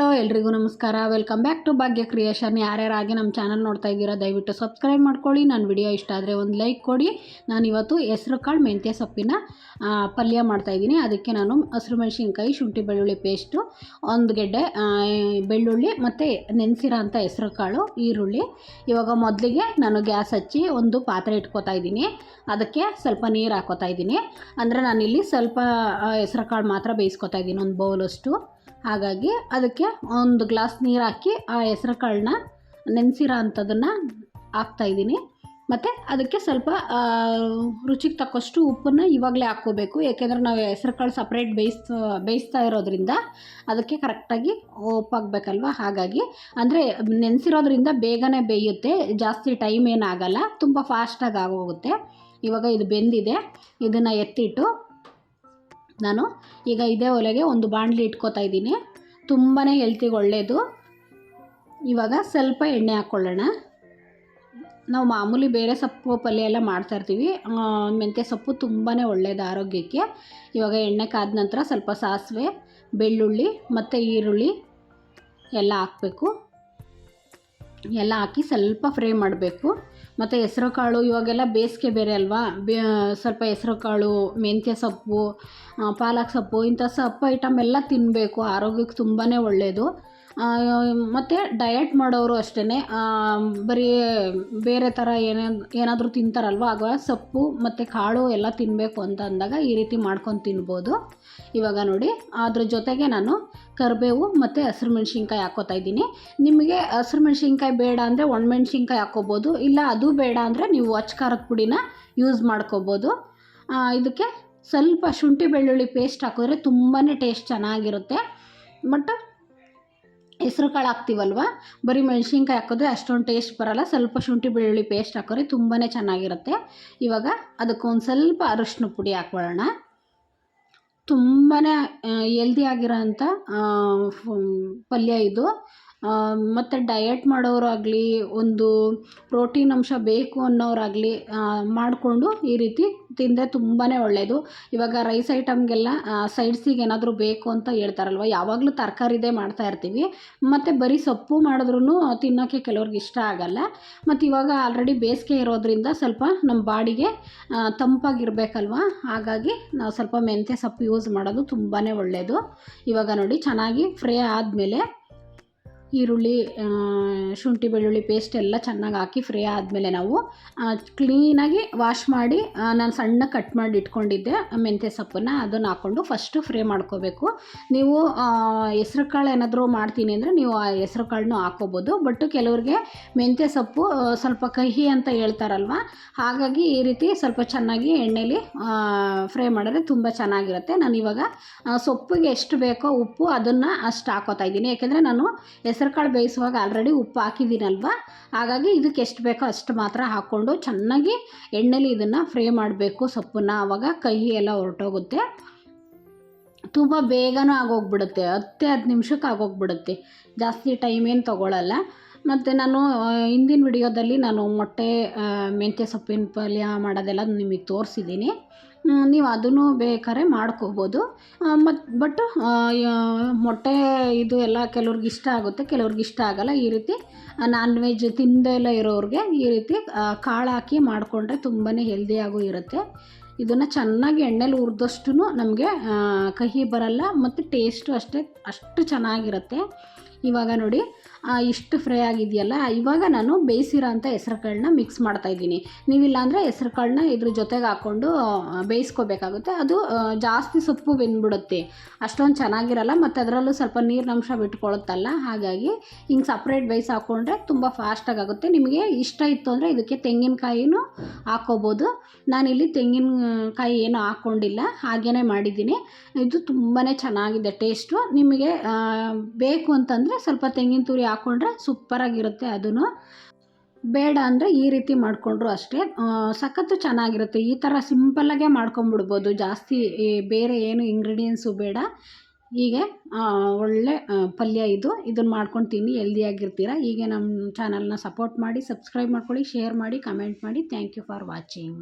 ಎಲ್ರಿಗೂ ನಮಸ್ಕಾರ. Welcome back to Bhagya creation ಯಾರ್ಯಾರಾಗಿ ನಮ್ಮ ಚಾನಲ್ ನೋಡ್ತಾ ಇದ್ದೀರಾ, ದಯವಿಟ್ಟು ಸಬ್ಸ್ಕ್ರೈಬ್ ಮಾಡ್ಕೊಳ್ಳಿ. ನಾನು ವಿಡಿಯೋ ಇಷ್ಟ ಆದರೆ ಒಂದು ಲೈಕ್ ಕೊಡಿ. ನಾನು ಇವತ್ತು ಹೆಸರು ಕಾಳು ಮೆಂತ್ಯ ಸೊಪ್ಪಿನ ಪಲ್ಯ ಮಾಡ್ತಾಯಿದ್ದೀನಿ ಅದಕ್ಕೆ ನಾನು ಹಸಿರು ಮೆಣಸಿನ್ಕಾಯಿ, ಶುಂಠಿ ಬೆಳ್ಳುಳ್ಳಿ ಪೇಸ್ಟು ಒಂದು ಗೆಡ್ಡೆ ಬೆಳ್ಳುಳ್ಳಿ ಮತ್ತು ನೆನೆಸಿರೋ ಅಂಥ ಹೆಸರು ಕಾಳು, ಈರುಳ್ಳಿ. ಇವಾಗ ಮೊದಲಿಗೆ ನಾನು ಗ್ಯಾಸ್ ಹಚ್ಚಿ ಒಂದು ಪಾತ್ರೆ ಇಟ್ಕೋತಾ ಇದ್ದೀನಿ. ಅದಕ್ಕೆ ಸ್ವಲ್ಪ ನೀರು ಹಾಕೋತಾ ಇದ್ದೀನಿ. ಅಂದರೆ ನಾನಿಲ್ಲಿ ಸ್ವಲ್ಪ ಹೆಸರು ಕಾಳು ಮಾತ್ರ ಬೇಯಿಸ್ಕೊತಾ ಇದ್ದೀನಿ, ಒಂದು ಬೌಲಷ್ಟು ಹಾಗಾಗಿ ಅದಕ್ಕೆ ಒಂದು ಗ್ಲಾಸ್ ನೀರು ಹಾಕಿ ಆ ಹೆಸ್ರು ಕಾಳನ್ನ ನೆನೆಸಿರೋ ಅಂಥದ್ದನ್ನು ಹಾಕ್ತಾಯಿದ್ದೀನಿ ಮತ್ತು ಅದಕ್ಕೆ ಸ್ವಲ್ಪ ರುಚಿಗೆ ತಕ್ಕಷ್ಟು ಉಪ್ಪನ್ನು ಇವಾಗಲೇ ಹಾಕ್ಕೋಬೇಕು. ಏಕೆಂದರೆ ನಾವು ಹೆಸ್ರು ಕಾಳು ಸಪ್ರೇಟ್ ಬೇಯಿಸ್, ಬೇಯಿಸ್ತಾ ಇರೋದ್ರಿಂದ ಅದಕ್ಕೆ ಕರೆಕ್ಟಾಗಿ ಉಪ್ಪಾಗಬೇಕಲ್ವ? ಹಾಗಾಗಿ ಅಂದರೆ ನೆನೆಸಿರೋದ್ರಿಂದ ಬೇಗನೆ ಬೇಯುತ್ತೆ. ಜಾಸ್ತಿ ಟೈಮ್ ಏನಾಗಲ್ಲ ತುಂಬ ಫಾಸ್ಟಾಗಿ ಆಗೋಗುತ್ತೆ. ಇವಾಗ ಇದು ಬೆಂದಿದೆ. ಇದನ್ನು ಎತ್ತಿಟ್ಟು ನಾನು. ಈಗ ಇದೇ ಒಲೆಗೆ ಒಂದು ಬಾಣಲಿ ಇಟ್ಕೋತಾ ಇದ್ದೀನಿ. ತುಂಬಾ ಹೆಲ್ತಿಗೆ ಒಳ್ಳೆಯದು ಇವಾಗ ಸ್ವಲ್ಪ ಎಣ್ಣೆ ಹಾಕ್ಕೊಳ್ಳೋಣ ನಾವು ಮಾಮೂಲಿ ಬೇರೆ ಸೊಪ್ಪು ಪಲ್ಯ ಎಲ್ಲ ಮಾಡ್ತಾಯಿರ್ತೀವಿ ಮೆಂತ್ಯ ಸೊಪ್ಪು ತುಂಬಾ ಒಳ್ಳೆಯದು ಆರೋಗ್ಯಕ್ಕೆ. ಇವಾಗ ಎಣ್ಣೆ ಕಾದ ನಂತರ ಸ್ವಲ್ಪ ಸಾಸಿವೆ, ಬೆಳ್ಳುಳ್ಳಿ ಮತ್ತು ಈರುಳ್ಳಿ ಎಲ್ಲ ಹಾಕಬೇಕು. ಎಲ್ಲ ಹಾಕಿ ಸ್ವಲ್ಪ ಫ್ರೈ ಮಾಡಬೇಕು. ಮತ್ತು ಹೆಸ್ರು ಕಾಳು ಇವಾಗೆಲ್ಲ ಬೇಸಿಗೆ ಬೇರೆ ಅಲ್ವಾ? ಬೇ, ಸ್ವಲ್ಪ ಹೆಸ್ರು ಕಾಳು, ಮೆಂತ್ಯ ಸೊಪ್ಪು ಪಾಲಕ್ ಸೊಪ್ಪು ಇಂಥ ಸೊಪ್ಪು ಐಟಮ್ ಎಲ್ಲ ತಿನ್ನಬೇಕು ಆರೋಗ್ಯಕ್ಕೆ ತುಂಬಾ ಒಳ್ಳೆಯದು ಮತ್ತು ಡಯಟ್ ಮಾಡೋರು ಅಷ್ಟೇ ಬರೀ ಬೇರೆ ಥರ ಏನೇ, ಏನಾದರೂ ತಿಂತಾರಲ್ವ? ಆಗ ಸೊಪ್ಪು ಮತ್ತು ಕಾಳು ಎಲ್ಲ ತಿನ್ನಬೇಕು ಅಂತ ಅಂದಾಗ ಈ ರೀತಿ ಮಾಡ್ಕೊಂಡು ತಿನ್ಬೋದು. ಇವಾಗ ನೋಡಿ, ಅದ್ರ ಜೊತೆಗೆ ನಾನು ಕರಿಬೇವು ಮತ್ತು ಹಸಿರು ಮೆಣಸಿನ್ಕಾಯಿ ಹಾಕೋತಾ ಇದ್ದೀನಿ. ನಿಮಗೆ ಹಸಿರು ಮೆಣಸಿನ್ಕಾಯಿ ಬೇಡ ಅಂದರೆ ಒಣಮೆಣ್ಸಿನ್ಕಾಯಿ ಹಾಕ್ಕೋಬೋದು ಇಲ್ಲ ಅದು ಬೇಡ ಅಂದರೆ ನೀವು ಅಚ್ಚಕಾರದ ಪುಡಿನ ಯೂಸ್ ಮಾಡ್ಕೋಬೋದು. ಇದಕ್ಕೆ ಸ್ವಲ್ಪ ಶುಂಠಿ ಬೆಳ್ಳುಳ್ಳಿ ಪೇಸ್ಟ್ ಹಾಕಿದ್ರೆ ತುಂಬಾ ಟೇಸ್ಟ್ ಚೆನ್ನಾಗಿರುತ್ತೆ. ಬಟ್ ಹೆಸ್ರು ಕಾಳು ಹಾಕ್ತೀವಲ್ವ? ಬರೀ ಮೆಣಸಿನ್ಕಾಯಿ ಹಾಕಿದ್ರೆ ಅಷ್ಟೊಂದು ಟೇಸ್ಟ್ ಬರಲ್ಲ. ಸ್ವಲ್ಪ ಶುಂಠಿ ಬೆಳ್ಳುಳ್ಳಿ ಪೇಸ್ಟ್ ಹಾಕೋರಿ ತುಂಬಾ ಚೆನ್ನಾಗಿರುತ್ತೆ. ಇವಾಗ ಅದಕ್ಕೊಂದು ಸ್ವಲ್ಪ ಅರಶಿನ ಪುಡಿ ಹಾಕ್ಕೊಳ್ಳೋಣ. ತುಂಬಾ ಎಲ್ದಿ ಆಗಿರೋಂಥ ಪಲ್ಯ ಇದು. ಮತ್ತು ಡಯಟ್ ಮಾಡೋರಾಗಲಿ, ಒಂದು ಪ್ರೋಟೀನ್ ಅಂಶ ಬೇಕು ಅನ್ನೋರಾಗಲಿ ಮಾಡಿಕೊಂಡು ಈ ರೀತಿ ತಿಂದರೆ ತುಂಬಾ ಒಳ್ಳೆಯದು ಇವಾಗ ರೈಸ್ ಐಟಮ್ಗೆಲ್ಲ ಸೈಡ್ಸಿಗೆ ಏನಾದರೂ ಬೇಕು ಅಂತ ಹೇಳ್ತಾರಲ್ವ, ಯಾವಾಗಲೂ ತರಕಾರಿದೇ ಮಾಡ್ತಾ ಇರ್ತೀವಿ. ಮತ್ತು ಬರೀ ಸೊಪ್ಪು ಮಾಡಿದ್ರೂ ತಿನ್ನೋಕ್ಕೆ ಕೆಲವ್ರಿಗೆ ಇಷ್ಟ ಆಗಲ್ಲ. ಮತ್ತು ಇವಾಗ ಆಲ್ರೆಡಿ ಬೇಸಿಗೆ ಇರೋದ್ರಿಂದ ಸ್ವಲ್ಪ ನಮ್ಮ ಬಾಡಿಗೆ ತಂಪಾಗಿರ್ಬೇಕಲ್ವ, ಹಾಗಾಗಿ ನಾವು ಸ್ವಲ್ಪ ಮೆಂತ್ಯ ಸೊಪ್ಪು ಯೂಸ್ ಮಾಡೋದು ತುಂಬಾ ಒಳ್ಳೆಯದು ಇವಾಗ ನೋಡಿ, ಚೆನ್ನಾಗಿ ಫ್ರೈ ಆದಮೇಲೆ ಈರುಳ್ಳಿ ಶುಂಠಿ, ಬೆಳ್ಳುಳ್ಳಿ ಪೇಸ್ಟ್ ಎಲ್ಲ ಚೆನ್ನಾಗಿ ಹಾಕಿ ಫ್ರೈ ಆದಮೇಲೆ ನಾವು ಕ್ಲೀನಾಗಿ ವಾಶ್ ಮಾಡಿ ನಾನು ಸಣ್ಣ ಕಟ್ ಮಾಡಿ ಇಟ್ಕೊಂಡಿದ್ದೆ ಮೆಂತ್ಯ ಸೊಪ್ಪನ್ನು ಅದನ್ನು ಹಾಕ್ಕೊಂಡು ಫಸ್ಟು ಫ್ರೈ ಮಾಡ್ಕೋಬೇಕು. ನೀವು ಹೆಸ್ರು ಕಾಳು ಏನಾದರೂ ಮಾಡ್ತೀನಿ ಅಂದರೆ ನೀವು ಆ ಹೆಸ್ರು ಕಾಳನ್ನೂ ಹಾಕ್ಕೋಬೋದು. ಬಟ್ ಕೆಲವ್ರಿಗೆ ಮೆಂತ್ಯ ಸೊಪ್ಪು ಸ್ವಲ್ಪ ಕಹಿ ಅಂತ ಹೇಳ್ತಾರಲ್ವ, ಹಾಗಾಗಿ ಈ ರೀತಿ ಸ್ವಲ್ಪ ಚೆನ್ನಾಗಿ ಎಣ್ಣೆಲಿ ಫ್ರೈ ಮಾಡಿದ್ರೆ ತುಂಬ ಚೆನ್ನಾಗಿರುತ್ತೆ. ನಾನು ಇವಾಗ ಸೊಪ್ಪಿಗೆ ಎಷ್ಟು ಬೇಕೋ ಉಪ್ಪು ಅದನ್ನು ಅಷ್ಟು ಹಾಕೋತಾ ಇದ್ದೀನಿ. ಯಾಕೆಂದರೆ ನಾನು ಹೆಸರು ಕಾಳು ಬೇಯಿಸುವಾಗ ಆಲ್ರೆಡಿ ಉಪ್ಪು ಹಾಕಿದ್ದೀನಲ್ವ? ಹಾಗಾಗಿ ಇದಕ್ಕೆ ಎಷ್ಟು ಬೇಕೋ ಅಷ್ಟು ಮಾತ್ರ ಹಾಕ್ಕೊಂಡು ಚೆನ್ನಾಗಿ ಎಣ್ಣೆಲಿ ಇದನ್ನು ಫ್ರೈ ಮಾಡಬೇಕು ಸೊಪ್ಪನ್ನು. ಆವಾಗ ಕಹಿ ಎಲ್ಲ ಹೊರಟೋಗುತ್ತೆ. ತುಂಬ ಬೇಗನೂ ಆಗೋಗ್ಬಿಡುತ್ತೆ. ಹತ್ತೇ ಹತ್ತು ನಿಮಿಷಕ್ಕೆ ಆಗೋಗ್ಬಿಡುತ್ತೆ. ಜಾಸ್ತಿ ಟೈಮ್ ಏನು ತೊಗೊಳಲ್ಲ. ಮತ್ತು ನಾನು ಹಿಂದಿನ ವಿಡಿಯೋದಲ್ಲಿ ನಾನು ಮೊಟ್ಟೆ ಮೆಂತ್ಯ ಸೊಪ್ಪಿನ ಪಲ್ಯ ಮಾಡೋದೆಲ್ಲ ನಿಮಗೆ ತೋರಿಸಿದ್ದೀನಿ. ನೀವು ಅದನ್ನು ಬೇಕಾದ್ರೆ ಮಾಡ್ಕೋಬೋದು. ಮತ್ತು ಬಟ್ ಮೊಟ್ಟೆ ಇದು ಎಲ್ಲ ಕೆಲವ್ರಿಗೆ ಇಷ್ಟ ಆಗುತ್ತೆ, ಕೆಲವ್ರಿಗೆ ಇಷ್ಟ ಆಗಲ್ಲ. ಈ ರೀತಿ ನಾನ್ ವೆಜ್ ಇಲ್ಲ ಇರೋರಿಗೆ ಈ ರೀತಿ ಕಾಳು ಹಾಕಿ ಮಾಡಿಕೊಂಡ್ರೆ ತುಂಬಾ ಹೆಲ್ದಿಯಾಗೂ ಇರುತ್ತೆ. ಇದನ್ನು ಚೆನ್ನಾಗಿ ಎಣ್ಣೆಲಿ ಹುರಿದಷ್ಟು ನಮಗೆ ಕಹಿ ಬರಲ್ಲ, ಮತ್ತು ಟೇಸ್ಟು ಅಷ್ಟೇ, ಅಷ್ಟು ಚೆನ್ನಾಗಿರುತ್ತೆ. ಇವಾಗ ನೋಡಿ ಇಷ್ಟು ಫ್ರೈ ಆಗಿದೆಯಲ್ಲ, ಇವಾಗ ನಾನು ಬೇಯಿಸಿರೋ ಅಂಥ ಹೆಸ್ರು ಕಾಳನ್ನ ಮಿಕ್ಸ್ ಮಾಡ್ತಾಯಿದ್ದೀನಿ ನೀವಿಲ್ಲ ಅಂದರೆ ಹೆಸ್ರು ಕಾಳನ್ನ ಇದ್ರ ಜೊತೆಗೆ ಹಾಕ್ಕೊಂಡು ಬೇಯಿಸ್ಕೋಬೇಕಾಗುತ್ತೆ. ಅದು ಜಾಸ್ತಿ ಸೊಪ್ಪು ಬೆಂದ್ಬಿಡುತ್ತೆ. ಅಷ್ಟೊಂದು ಚೆನ್ನಾಗಿರಲ್ಲ, ಮತ್ತು ಅದರಲ್ಲೂ ಸ್ವಲ್ಪ ನೀರಿನಂಶ ಬಿಟ್ಕೊಳುತ್ತಲ್ಲ, ಹಾಗಾಗಿ ಹಿಂಗೆ ಸಪ್ರೇಟ್ ಬೇಯಿಸಿ ಹಾಕ್ಕೊಂಡ್ರೆ ತುಂಬ ಫಾಸ್ಟಾಗಿ ಆಗುತ್ತೆ. ನಿಮಗೆ ಇಷ್ಟ ಇತ್ತು ಅಂದರೆ ಇದಕ್ಕೆ ತೆಂಗಿನಕಾಯಿನೂ ಹಾಕ್ಕೋಬೋದು ನಾನಿಲ್ಲಿ ತೆಂಗಿನಕಾಯಿ ಏನು ಹಾಕ್ಕೊಂಡಿಲ್ಲ ಹಾಗೇ ಮಾಡಿದ್ದೀನಿ. ಇದು ತುಂಬಾ ಚೆನ್ನಾಗಿದೆ ಟೇಸ್ಟು ನಿಮಗೆ ಬೇಕು ಅಂತಂದರೆ ಸ್ವಲ್ಪ ತೆಂಗಿನ ತುರಿ ಹಾಕ್ಕೊಂಡ್ರೆ ಸೂಪರಾಗಿರುತ್ತೆ ಅದನ್ನು. ಬೇಡ ಅಂದರೆ ಈ ರೀತಿ ಮಾಡಿಕೊಂಡ್ರು ಅಷ್ಟೇ. ಸಖತ್ತು ಚೆನ್ನಾಗಿರುತ್ತೆ. ಈ ಥರ ಸಿಂಪಲ್ಲಾಗೆ ಮಾಡ್ಕೊಂಬಿಡ್ಬೋದು. ಜಾಸ್ತಿ ಬೇರೆ ಏನು ಇಂಗ್ರೀಡಿಯೆಂಟ್ಸು ಬೇಡ. ಹೀಗೆ ಒಳ್ಳೆ ಪಲ್ಯ ಇದು. ಇದನ್ನು ಮಾಡ್ಕೊಂಡು ತಿನ್ನಿ. ಹೆಲ್ದಿಯಾಗಿರ್ತೀರ ಹೀಗೆ ನಮ್ಮ ಚಾನಲ್ನ ಸಪೋರ್ಟ್ ಮಾಡಿ ಸಬ್ಸ್ಕ್ರೈಬ್ ಮಾಡ್ಕೊಳ್ಳಿ ಶೇರ್ ಮಾಡಿ ಕಮೆಂಟ್ ಮಾಡಿ. Thank you for watching